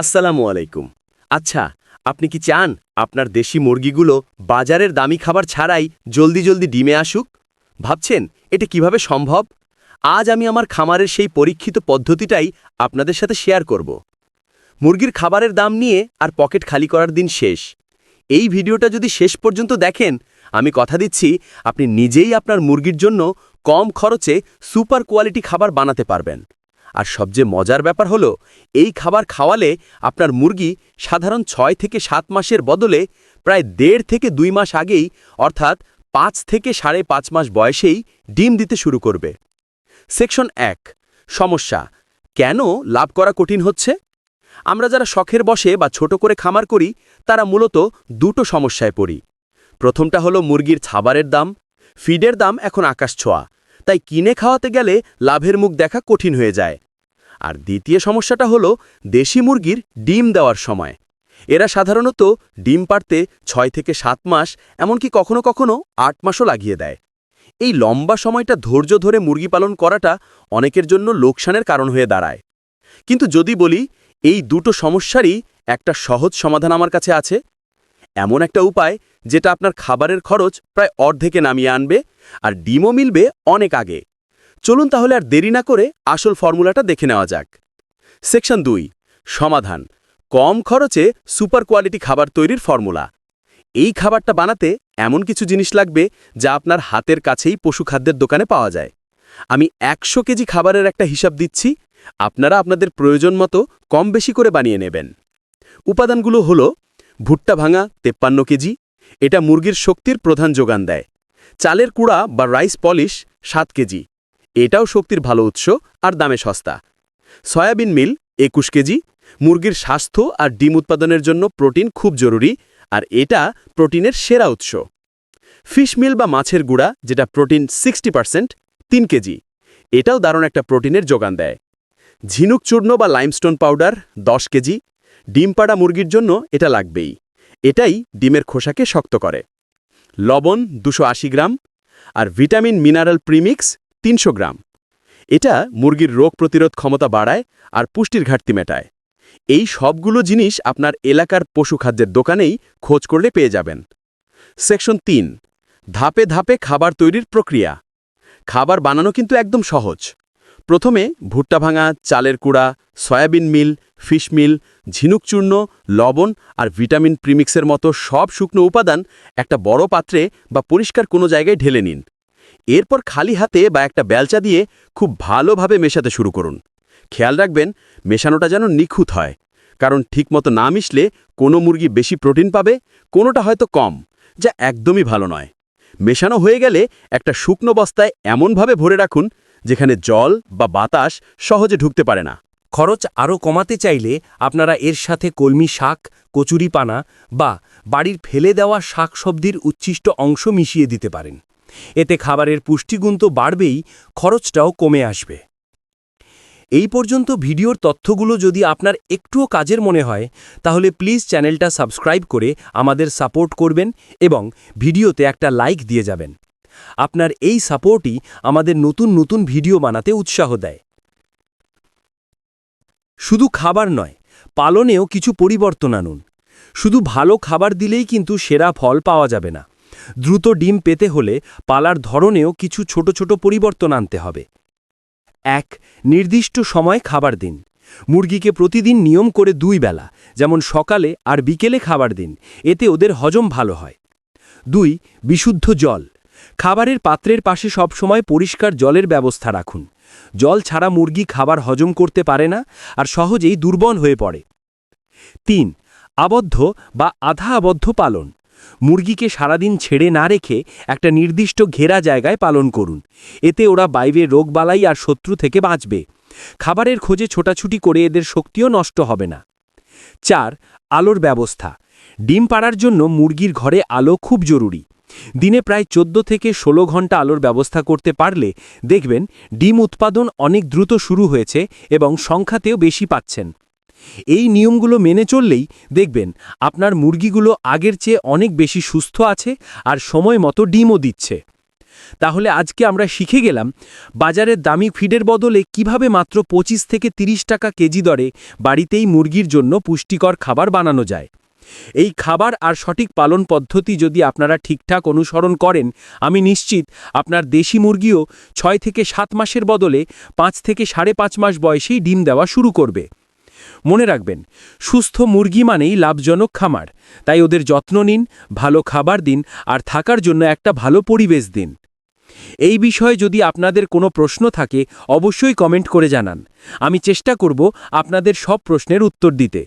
আসসালামু আলাইকুম। আচ্ছা আপনি কি চান আপনার দেশি মুরগিগুলো বাজারের দামি খাবার ছাড়াই জলদি জলদি ডিমে আসুক? ভাবছেন এটা কীভাবে সম্ভব? আজ আমি আমার খামারের সেই পরীক্ষিত পদ্ধতিটাই আপনাদের সাথে শেয়ার করব। মুরগির খাবারের দাম নিয়ে আর পকেট খালি করার দিন শেষ। এই ভিডিওটা যদি শেষ পর্যন্ত দেখেন, আমি কথা দিচ্ছি, আপনি নিজেই আপনার মুরগির জন্য কম খরচে সুপার কোয়ালিটি খাবার বানাতে পারবেন। আর সবচেয়ে মজার ব্যাপার হলো, এই খাবার খাওয়ালে আপনার মুরগি সাধারণ ছয় থেকে সাত মাসের বদলে প্রায় দেড় থেকে দুই মাস আগেই, অর্থাৎ পাঁচ থেকে সাড়ে পাঁচ মাস বয়সেই ডিম দিতে শুরু করবে। সেকশন এক, সমস্যা, কেন লাভ করা কঠিন হচ্ছে? আমরা যারা শখের বসে বা ছোট করে খামার করি, তারা মূলত দুটো সমস্যায় পড়ি। প্রথমটা হলো মুরগির খাবারের দাম, ফিডের দাম এখন আকাশ ছোঁয়া। তাই কিনে খাওয়াতে গেলে লাভের মুখ দেখা কঠিন হয়ে যায়। আর দ্বিতীয় সমস্যাটা হলো দেশি মুরগির ডিম দেওয়ার সময়। এরা সাধারণত ডিম পাড়তে ছয় থেকে সাত মাস, এমনকি কখনো কখনো আট মাসও লাগিয়ে দেয়। এই লম্বা সময়টা ধৈর্য ধরে মুরগি পালন করাটা অনেকের জন্য লোকসানের কারণ হয়ে দাঁড়ায়। কিন্তু যদি বলি, এই দুটো সমস্যারই একটা সহজ সমাধান আমার কাছে আছে এমন একটা উপায় যেটা আপনার খাবারের খরচ প্রায় অর্ধেকে নামিয়ে আনবে আর ডিমও মিলবে অনেক আগে। চলুন তাহলে আর দেরি না করে আসল ফর্মুলাটা দেখে নেওয়া যাক। সেকশন দুই, সমাধান। কম খরচে সুপার কোয়ালিটি খাবার তৈরির ফর্মুলা। এই খাবারটা বানাতে এমন কিছু জিনিস লাগবে যা আপনার হাতের কাছেই পশু খাদ্যের দোকানে পাওয়া যায়। আমি একশো কেজি খাবারের একটা হিসাব দিচ্ছি, আপনারা আপনাদের প্রয়োজন মতো কম বেশি করে বানিয়ে নেবেন। উপাদানগুলো হলো ভুট্টা ভাঙা তেপ্পান্ন কেজি, এটা মুরগির শক্তির প্রধান যোগান দেয়। চালের কুড়া বা রাইস পলিশ সাত কেজি, এটাও শক্তির ভালো উৎস আর দামে সস্তা। সয়াবিন মিল একুশ কেজি, মুরগির স্বাস্থ্য আর ডিম উৎপাদনের জন্য প্রোটিন খুব জরুরি আর এটা প্রোটিনের সেরা উৎস। ফিশ মিল বা মাছের গুঁড়া, যেটা প্রোটিন সিক্সটি পার্সেন্ট, তিন কেজি, এটাও দারুণ একটা প্রোটিনের যোগান দেয়। ঝিনুক চূর্ণ বা লাইমস্টোন পাউডার দশ কেজি ডিম পাড়া মুরগির জন্য এটা লাগবেই। এটাই ডিমের খোসাকে শক্ত করে। লবণ দুশো গ্রাম আর ভিটামিন মিনারেল প্রিমিক্স তিনশো গ্রাম। এটা মুরগির রোগ প্রতিরোধ ক্ষমতা বাড়ায় আর পুষ্টির ঘাটতি মেটায়। এই সবগুলো জিনিস আপনার এলাকার পশু খাদ্যের দোকানেই খোঁজ করলে পেয়ে যাবেন। সেকশন তিন, ধাপে ধাপে খাবার তৈরির প্রক্রিয়া। খাবার বানানো কিন্তু একদম সহজ। প্রথমে ভুট্টা ভাঙা, চালের কুড়া, সয়াবিন মিল, ফিশ মিল, ঝিনুক চূর্ণ, লবণ আর ভিটামিন প্রিমিক্সের মতো সব শুকনো উপাদান একটা বড় পাত্রে বা পরিষ্কার কোনো জায়গায় ঢেলে নিন। এরপর খালি হাতে বা একটা বেলচা দিয়ে খুব ভালোভাবে মেশাতে শুরু করুন। খেয়াল রাখবেন, মেশানোটা যেন নিখুঁত হয়, কারণ ঠিকমতো না মিশলে কোনো মুরগি বেশি প্রোটিন পাবে, কোনোটা হয়তো কম, যা একদমই ভালো নয়। মেশানো হয়ে গেলে একটা শুকনো বস্তায় এমনভাবে ভরে রাখুন যেখানে জল বা বাতাস সহজে ঢুকতে পারে না। খরচ আরও কমাতে চাইলে আপনারা এর সাথে কলমি শাক কচুরিপানা বা বাড়ির ফেলে দেওয়া শাকসবজির উচ্ছিষ্ট অংশ মিশিয়ে দিতে পারেন। এতে খাবারের পুষ্টিগুণ তো বাড়বেই, খরচটাও কমে আসবে। এই পর্যন্ত ভিডিওর তথ্যগুলো যদি আপনার একটুও কাজের মনে হয়, তাহলে প্লিজ চ্যানেলটা সাবস্ক্রাইব করে আমাদের সাপোর্ট করবেন এবং ভিডিওতে একটা লাইক দিয়ে যাবেন। আপনার এই সাপোর্টই আমাদের নতুন নতুন ভিডিও বানাতে উৎসাহ দেয়। শুধু খাবার নয়, পালনেও কিছু পরিবর্তন আনুন। শুধু ভালো খাবার দিলেই কিন্তু সেরা ফল পাওয়া যাবে না। দ্রুত ডিম পেতে হলে পালার ধরনেও কিছু ছোট ছোট পরিবর্তন আনতে হবে। এক, নির্দিষ্ট সময় খাবার দিন। মুরগিকে প্রতিদিন নিয়ম করে দুই বেলা, যেমন সকালে আর বিকেলে খাবার দিন। এতে ওদের হজম ভালো হয়। দুই, বিশুদ্ধ জল। খাবারের পাত্রের পাশে সবসময় পরিষ্কার জলের ব্যবস্থা রাখুন। জল ছাড়া মুরগি খাবার হজম করতে পারে না আর সহজেই দুর্বল হয়ে পড়ে। তিন, আবদ্ধ বা আধা আবদ্ধ পালন। মুরগিকে সারাদিন ছেড়ে না রেখে একটা নির্দিষ্ট ঘেরা জায়গায় পালন করুন। এতে ওরা বাইরে রোগবালাই আর শত্রু থেকে বাঁচবে। খাবারের খোঁজে ছোটাছুটি করে এদের শক্তিও নষ্ট হবে না। চার, আলোর ব্যবস্থা। ডিম পাড়ার জন্য মুরগির ঘরে আলো খুব জরুরি। দিনে প্রায় চোদ্দ থেকে ১৬ ঘণ্টা আলোর ব্যবস্থা করতে পারলে দেখবেন ডিম উৎপাদন অনেক দ্রুত শুরু হয়েছে এবং সংখ্যাতেও বেশি পাচ্ছেন। এই নিয়মগুলো মেনে চললেই দেখবেন আপনার মুরগিগুলো আগের চেয়ে অনেক বেশি সুস্থ আছে আর সময় মতো ডিমও দিচ্ছে। তাহলে আজকে আমরা শিখে গেলাম বাজারের দামি ফিডের বদলে কীভাবে মাত্র পঁচিশ থেকে ৩০ টাকা কেজি দরে বাড়িতেই মুরগির জন্য পুষ্টিকর খাবার বানানো যায়। এই খাবার আর সঠিক পালন পদ্ধতি যদি আপনারা ঠিকঠাক অনুসরণ করেন, আমি নিশ্চিত আপনার দেশি মুরগিও ছয় থেকে সাত মাসের বদলে পাঁচ থেকে সাড়ে পাঁচ মাস বয়সেই ডিম দেওয়া শুরু করবে। মনে রাখবেন, সুস্থ মুরগি মানেই লাভজনক খামার, তাই ওদের যত্ন নিন, ভালো খাবার দিন, আর থাকার জন্য একটা ভালো পরিবেশ দিন। এই বিষয়ে যদি আপনাদের কোনো প্রশ্ন থাকে, অবশ্যই কমেন্ট করে জানান। আমি চেষ্টা করব আপনাদের সব প্রশ্নের উত্তর দিতে।